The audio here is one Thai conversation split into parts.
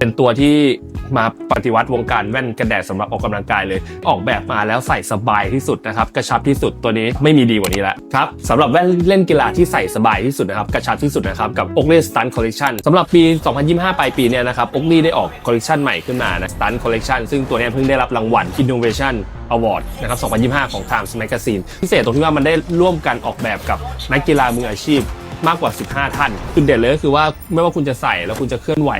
เป็นตัวที่มาปฏิวัติวงการแว่นกันแดดสำหรับออกกำลังกายเลย ออกแบบมาแล้วใส่สบายที่สุดนะครับ กระชับที่สุดตัวนี้ไม่มีดีกว่านี้แล้วครับสำหรับแว่นเล่นกีฬาที่ใส่สบายที่สุดนะครับ กระชับที่สุดนะครับ กับ Oakley Stunt Collection สำหรับปี 2025 ปลายปีเนี่ยนะครับ Oakley ได้ออกคอลเลคชันใหม่ขึ้นมานะ Stunt Collection ซึ่งตัวนี้เพิ่งได้รับรางวัล Innovation Award นะครับ 2025 ของ Times Magazine พิเศษตรงที่ว่ามันได้ร่วมกันออกแบบกับนักกีฬามืออาชีพ มากกว่า 15 ท่านจุดเด่นเลยก็คือว่าไม่ว่าคุณจะใส่แล้วคุณจะเคลื่อนไหว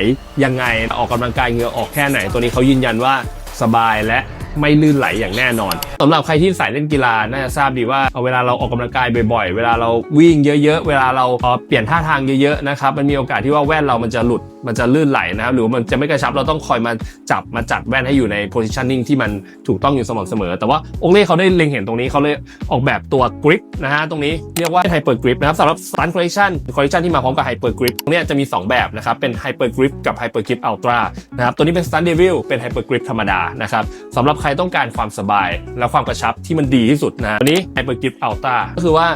ยังไงออกกำลังกายเหงื่อออกแค่ไหน ตัวนี้เขายืนยันว่าสบายและ ไม่ลื่นไหลอย่างแน่นอนสำหรับใครที่สายเล่นกีฬาน่าจะทราบดีว่าเวลาเราออกกำลังกายบ่อยๆ เวลาเราวิ่งเยอะๆ เวลาเราเปลี่ยนท่าทางเยอะๆนะครับมันมีโอกาสที่ว่าแว่นเรามันจะหลุดมันจะลื่นไหลนะครับหรือว่ามันจะไม่กระชับเราต้องคอยมาจับมาจัดแว่นให้อยู่ใน positioning ที่มันถูกต้องอยู่สม่ำเสมอ แต่ว่าองเล่เขาได้เล็งเห็นตรงนี้เขาเลยออกแบบตัว grip นะฮะตรงนี้เรียกว่า hyper grip นะครับสำหรับ Stunt Collection Collection ที่มาพร้อมกับ hyper grip ตรงนี้จะมี 2 แบบนะครับเป็น hyper grip กับ hyper grip ultra นะครับตัวนี้เป็น sun Devil เป็น hyper grip ธรรมดานะครับสำหรับใครต้องการความสบายและความกระชับที่มันดีที่สุดนะวันนี้ hyper grip ultra ก็คือว่า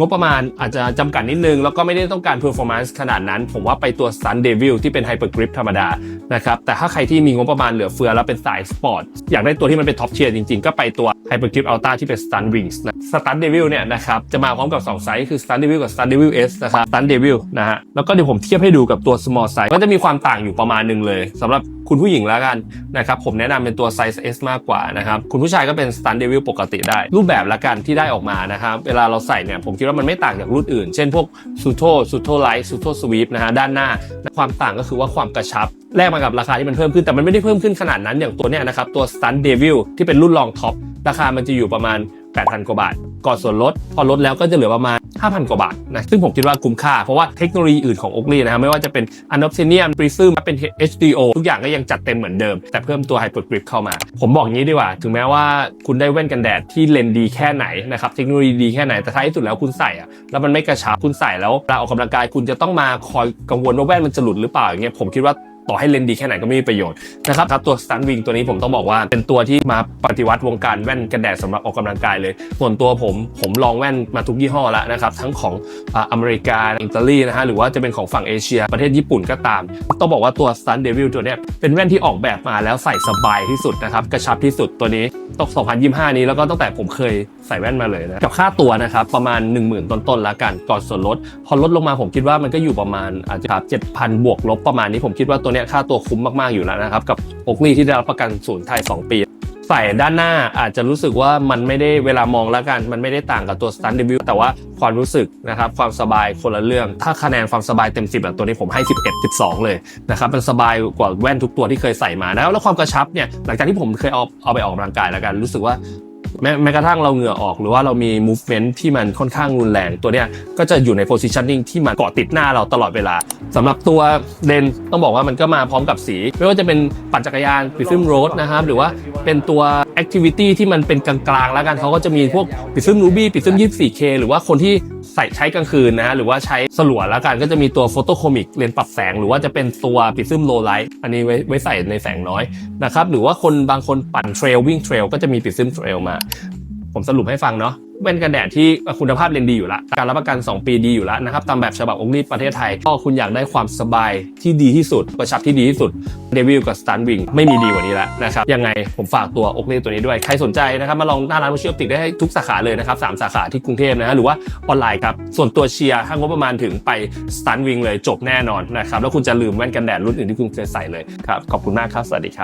งบประมาณอาจจะจำกัดนิดนึง แล้วก็ไม่ได้ต้องการ performance ขนาดนั้น ผมว่าไปตัว Sun Devil ที่เป็น Hyper Grip ธรรมดานะครับแต่ถ้าใครที่มีงบประมาณเหลือเฟือแล้วเป็นสายสปอร์ตอยากได้ตัวที่มันเป็นท็อปเชียร์จริงๆ ก็ไปตัว Hyper Grip Ultra ที่เป็น Sun Wings นะ s t u n Devil เนี่ยนะครับจะมาพร้อมกับ 2 ไซส์คือ Sun Devil กับ Sun Devil S นะครับ Sun Devil นะฮะแล้วก็เดี๋ยวผมเทียบให้ดูกับตัว small size ก็จะมีความต่างอยู่ประมาณหนึงเลยสำหรับคุณผู้หญิงแล้วกันนะครับผมแนะนำเป็นตัวไซส์ S มากกว่านะครับคุณผู้ชายก็เป็น Sun Devil ปกติได้ รูปแบบละกันที่ได้ออกมานะครับเวลาเราใส่เนี่ยผมคิดแล้วมันไม่ต่างจากรุ่นอื่น เช่นพวก s u t o s u t o Light s u t o Sweep นะฮะด้านหน้า ความต่างก็คือว่าความกระชับแลกมากับราคาที่มันเพิ่มขึ้นแต่มันไม่ได้เพิ่มขึ้นขนาดนั้นอย่างตัวเนี้ยนะครับตัว Stunt Devil ที่เป็นรุ่นรองท็อปราคามันจะอยู่ประมาณ 8,000 กว่าบาท ก่อนส่วนลด พอลดแล้วก็จะเหลือประมาณ 5,000 กว่าบาทนะซึ่งผมคิดว่าคุ้มค่า เพราะว่าเทคโนโลยีอื่นของ Oakley นะครับไม่ว่าจะเป็น Anoptenium Prism เป็น HDO ทุกอย่างก็ยังจัดเต็มเหมือนเดิม แต่เพิ่มตัว Hyper Grip เข้ามา ผมบอกงี้ดีกว่า ถึงแม้ว่าคุณได้แว่นกันแดดที่เลนดีแค่ไหนนะครับเทคโนโลยีดีแค่ไหนแต่ท้ายที่สุดแล้วคุณใส่อะแล้วมันไม่กระชับคุณใส่แล้วเวลาออกกำลังกายคุณจะต้องมาคอยกังวลว่าแว่นมันจะหลุดหรือเปล่าอย่างเงี้ยผมคิดว่า ต่อให้เลนดีแค่ไหนก็ไม่มีประโยชน์นะครับครับตัว Stunt Wing ตัวนี้ผมต้องบอกว่าเป็นตัวที่มาปฏิวัติวงการแว่นกันแดดสำหรับออกกำลังกายเลย ส่วนตัวผมผมลองแว่นมาทุกยี่ห้อแล้วนะครับทั้งของออเมริกาอิตาลีนะฮะหรือว่าจะเป็นของฝั่งเอเชีย ประเทศญี่ปุ่นก็ตาม ต้องบอกว่าตัว Stunt Devil ตัวเนี้ยเป็นแว่นที่ออกแบบมาแล้วใส่สบายที่สุดนะครับกระชับที่สุดตัวนี้ตก 2025 นี้แล้วก็ตั้งแต่ผมเคยใส่แว่นมาเลยนะกับค่าตัวนะครับประมาณ 10,000 ต้นๆแล้วกันก่อนส่วนลด พอลดลงมาผมคิดว่ามันก็อยู่ประมาณอาจจะครับ7,000 บวกลบประมาณนี้ผมคิดว่าตัวเนี้ยค่าตัวคุ้มมากๆอยู่แล้วนะครับ กับโอกลีที่ได้รับประกันศูนย์ไทย 2 ปี ใส่ด้านหน้าอาจจะรู้สึกว่ามันไม่ได้เวลามองแล้วกัน มันไม่ได้ต่างกับตัว Stunt Devil แต่ว่าความรู้สึกนะครับความสบายคนละเรื่อง ถ้าคะแนนความสบายเต็ม 10แบบตัวนี้ผมให้ 11 12 เลยนะครับมันสบายกว่าแว่นทุกตัวที่เคยใส่มานะครับแล้วความกระชับเนี่ยหลังจากที่ผมเคยเอาเอาไปออกกำลังกายแล้วกันรู้สึกว่า แม้แม้กระทั่งเราเหงื่อออกหรือว่าเรามี movement ที่มันค่อนข้างรุนแรงตัวเนี้ยก็จะอยู่ใน positioning ที่มันเกาะติดหน้าเราตลอดเวลาสำหรับตัวเลนต้องบอกว่ามันก็มาพร้อมกับสี ไม่ว่าจะเป็นปั่นจักรยาน Prism Road นะครับหรือว่าเป็นตัว activity ที่มันเป็นกลางๆแล้วกันเขาก็จะมีพวก Prism Ruby Prism 24K หรือว่าคนที่ ใส่ใช้กลางคืนนะฮะหรือว่าใช้สลัวแล้วกันก็จะมีตัวโฟโตโคมิกเลนส์ปรับแสง หรือว่าจะเป็นตัวปิซึมโลไลท์อันนี้ไว้ไว้ใส่ในแสงน้อยนะครับหรือว่าคนบางคนปั่นเทรลวิ่งเทรลก็จะมีปิซึมเทรลมา ผมสรุปให้ฟังเนาะแว่นกันแดดที่คุณภาพเลนส์ดีอยู่แล้วการรับประกัน 2 ปีดีอยู่แล้วนะครับ ตามแบบฉบับองค์นี้ประเทศไทย ก็คุณอยากได้ความสบายที่ดีที่สุดกระชับที่ดีที่สุดเดวิลกับสตันวิงไม่มีดีกว่านี้แล้วนะครับ ยังไงผมฝากตัวอกล่ตัวนี้ด้วย ใครสนใจนะครับ มาลองหน้าร้านวชิออปติกได้ทุกสาขาเลยนะครับสามสาขาที่กรุงเทพนะฮะหรือว่าออนไลน์ครับ ส่วนตัวเชียร์ถ้างบประมาณถึงไปสตันวิงเลยจบแน่นอนนะครับแล้วคุณจะลืมแว่นกันแดดรุ่นอื่นที่คุณเคยใส่เลยครับขอบคุณมากครับสวัสดีครับ